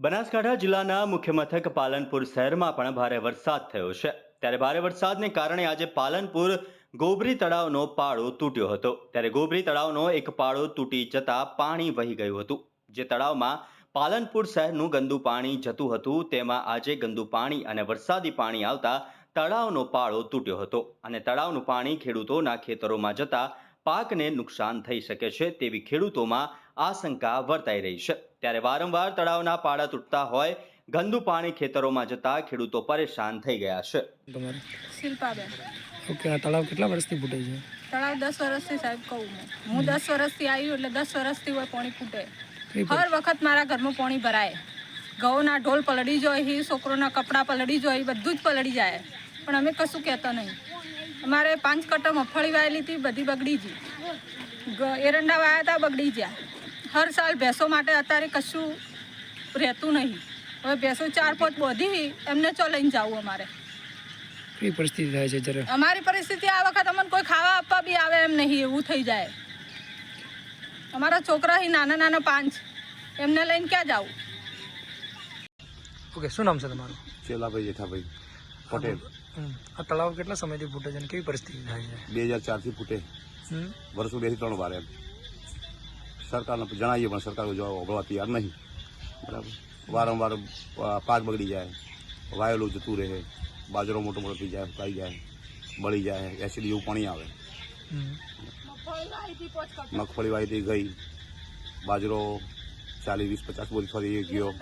બનાસકાંઠા જિલ્લાના મુખ્ય મથક પાલનપુર શહેરમાં પણ ભારે વરસાદ થયો છે. ત્યારે ભારે વરસાદને કારણે આજે પાલનપુર ગોબરી તળાવનો પાળો તૂટ્યો હતો. ત્યારે ગોબરી તળાવનો એક પાળો તૂટી જતા પાણી વહી ગયું હતું. જે તળાવમાં પાલનપુર શહેરનું ગંદુ પાણી જતું હતું, તેમાં આજે ગંદુ પાણી અને વરસાદી પાણી આવતા તળાવનો પાળો તૂટ્યો હતો. અને તળાવનું પાણી ખેડૂતોના ખેતરોમાં જતા પાકને નુકસાન થઈ શકે છે તેવી ખેડૂતોમાં આશંકા વર્તાઈ રહી છે. ત્યારે વારંવાર તળાવના પાડા તૂટતા હોય ગંદુ પાણી ખેતરોમાં જતા ખેડૂતો પરેશાન થઈ ગયા છે. શિલ્પાબેન. ઓકે આ તળાવ કેટલા વર્ષથી ફૂટે છે? તળાવ દસ વર્ષથી સાહેબ કહું હું. હું દસ વર્ષથી આવી એટલે દસ વર્ષથી હોય પાણી ફૂટે. હર વખત મારા ઘરમાં પાણી ભરાય. ઘઉંના ઢોલ પલળી જાય હી છોકરોના કપડાં પલળી જાય બધું જ પલળી જાય. પણ અમે કશું કહેતા નહીં. અમારે પાંચ કટો મગફળી વાયેલી હતી બધી બગડી ગઈ એરંડા વાયા હતા બગડી ગયા હર સાલ ભેંસો માટે અત્યારે કશું રહેતું નહીં. હવે ભેંસો ચાર પાંચ બોધી એમને ચો લઈને જવું અમારે. કઈ પરિસ્થિતિ થાય છે જરા અમારી પરિસ્થિતિ આ વખત અમને કોઈ ખાવા આપવા બી આવે એમ નહીં એવું થઈ જાય. અમારા છોકરા નાના નાના પાંચ. એમને લઈને ક્યાં જાવું? ઓકે શું નામ છે તમારું? ચેલાભાઈ જેઠાભાઈ. પટેલ આ તળાવ કેટલા સમયથી ફૂટે છે અને કેવી પરિસ્થિતિ થાય છે? બે હજાર ચારથી ફૂટે? વર્ષો બેથી ત્રણ વાર એમ. સરકારને જણાવીએ પણ સરકાર જવાબ અભળવા તૈયાર નહીં. બરાબર. વારંવાર પાક બગડી જાય. વાયેલું જતું રહે. બાજરો મોટો મોટો થઈ જાય ફૂકાઈ જાય બળી જાય એસિડ જેવું પાણી આવે. મગફળી વાવી ગઈ. બાજરો ચાલીસ વીસ પચાસ બોરી ફરી ગયો.